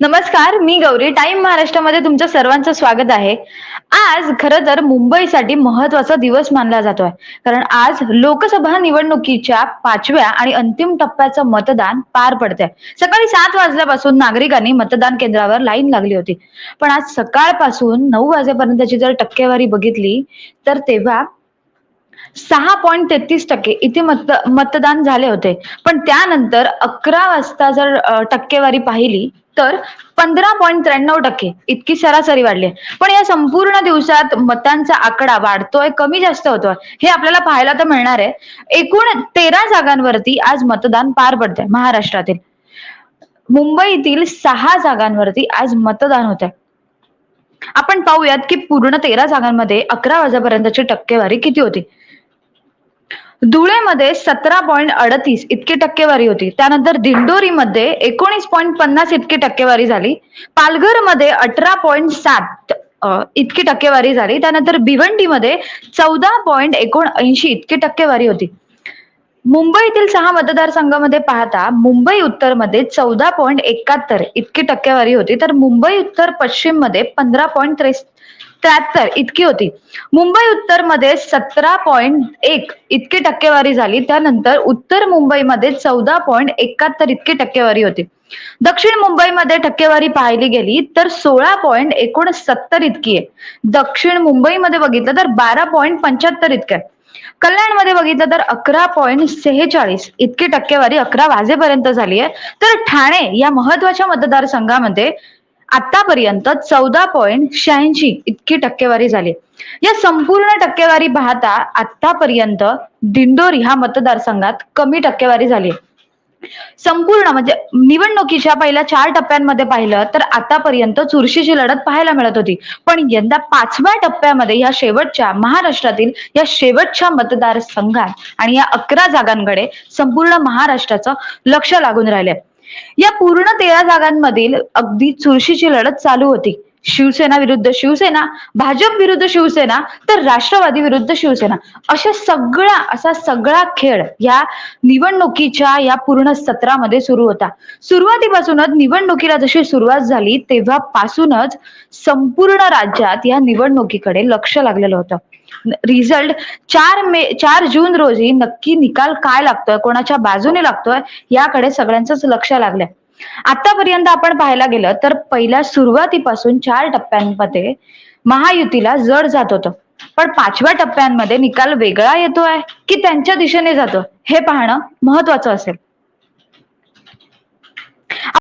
नमस्कार मी गौरी. टाइम महाराष्ट्रामध्ये तुमचं सर्वांचं स्वागत आहे. आज खरं तर मुंबईसाठी महत्त्वाचा दिवस मानला जातोय. कारण आज लोकसभा निवडणुकीच्या पाचव्या आणि अंतिम टप्प्याचं मतदान पार पडतंय. सकाळी सात वाजल्यापासून नागरिकांनी मतदान केंद्रावर लाईन लागली होती. पण आज सकाळपासून नऊ वाजेपर्यंतची जर टक्केवारी बघितली तर तेव्हा सहा पॉईंट तेहतीस टक्के इथे मत मतदान झाले होते. पण त्यानंतर अकरा वाजता जर टक्केवारी पाहिली तर पंधरा पॉईंट त्र्याण्णव टक्के इतकी सरासरी वाढली आहे. पण या संपूर्ण दिवसात मतांचा आकडा वाढतोय कमी जास्त होतोय हे आपल्याला पाहायला तर मिळणार आहे. एकूण तेरा जागांवरती आज मतदान पार पडतंय महाराष्ट्रातील. मुंबईतील सहा जागांवरती आज मतदान होत आहे आपण पाहूयात की पूर्ण तेरा जागांमध्ये अकरा वाजेपर्यंतची टक्केवारी किती होती? धुळेमध्ये सतरा पॉईंट अडतीस इतकी टक्केवारी होती. त्यानंतर दिंडोरीमध्ये एकोणीस पॉईंट पन्नास इतकी टक्केवारी झाली. पालघरमध्ये अठरा पॉईंट सात इतकी टक्केवारी झाली. त्यानंतर भिवंडीमध्ये चौदा पॉईंट एकोणऐंशी इतकी टक्केवारी होती. मुंबईतील सहा मतदारसंघामध्ये पाहता मुंबई उत्तरमध्ये चौदा पॉईंट एकाहत्तर इतकी टक्केवारी होती. तर मुंबई उत्तर पश्चिममध्ये पंधरा पॉईंट त्र्याहत्तर इतकी होती. मुंबई उत्तरमध्ये सतरा पॉईंट एक इतकी टक्केवारी झाली. त्यानंतर उत्तर मुंबईमध्ये चौदा पॉईंट एकाहत्तर इतकी टक्केवारी होती. दक्षिण मुंबईमध्ये टक्केवारी पाहिली गेली तर सोळा पॉईंट एकोणसत्तर इतकी आहे. दक्षिण मुंबईमध्ये बघितलं तर बारा पॉईंट पंच्याहत्तर इतकं आहे. कल्याणमध्ये बघितलं तर अकरा पॉईंट सेहेचाळीस इतकी टक्केवारी अकरा वाजेपर्यंत झाली आहे. तर ठाणे या महत्त्वाच्या मतदारसंघामध्ये आतापर्यंत चौदा पॉईंट शहाऐंशी इतकी टक्केवारी झाली. या संपूर्ण टक्केवारी पाहता आतापर्यंत दिंडोरी हा मतदारसंघात कमी टक्केवारी झाली. संपूर्ण म्हणजे निवडणुकीच्या पहिल्या चार टप्प्यांमध्ये पाहिलं तर आतापर्यंत चुरशीची लढत पाहायला मिळत होती. पण यंदा पाचव्या टप्प्यामध्ये या शेवटच्या महाराष्ट्रातील या शेवटच्या मतदारसंघात आणि या अकरा जागांकडे संपूर्ण महाराष्ट्राचं लक्ष लागून राहिले या पूर्ण तेरा जागांमधील अगदी चुरशीची लढत चालू होती. शिवसेना विरुद्ध शिवसेना भाजप विरुद्ध शिवसेना तर राष्ट्रवादी विरुद्ध शिवसेना. अशा सगळा असा सगळा खेळ या निवडणुकीच्या या पूर्ण सत्रामध्ये सुरू होता. सुरुवातीपासूनच निवडणुकीला जशी सुरुवात झाली तेव्हापासूनच संपूर्ण राज्यात या निवडणुकीकडे लक्ष लागलेलं होतं. रिझल्ट चार मे चार जून रोजी नक्की निकाल काय लागतोय कोणाच्या बाजूने लागतोय याकडे सगळ्यांचंच लक्ष लागलंय. आतापर्यंत आपण पाहायला गेलं तर पहिल्या सुरुवातीपासून चार टप्प्यांमध्ये महायुतीला जड जात होतं. पण पाचव्या टप्प्यांमध्ये निकाल वेगळा येतोय की त्यांच्या दिशेने जातो हे पाहणं महत्वाचं असेल.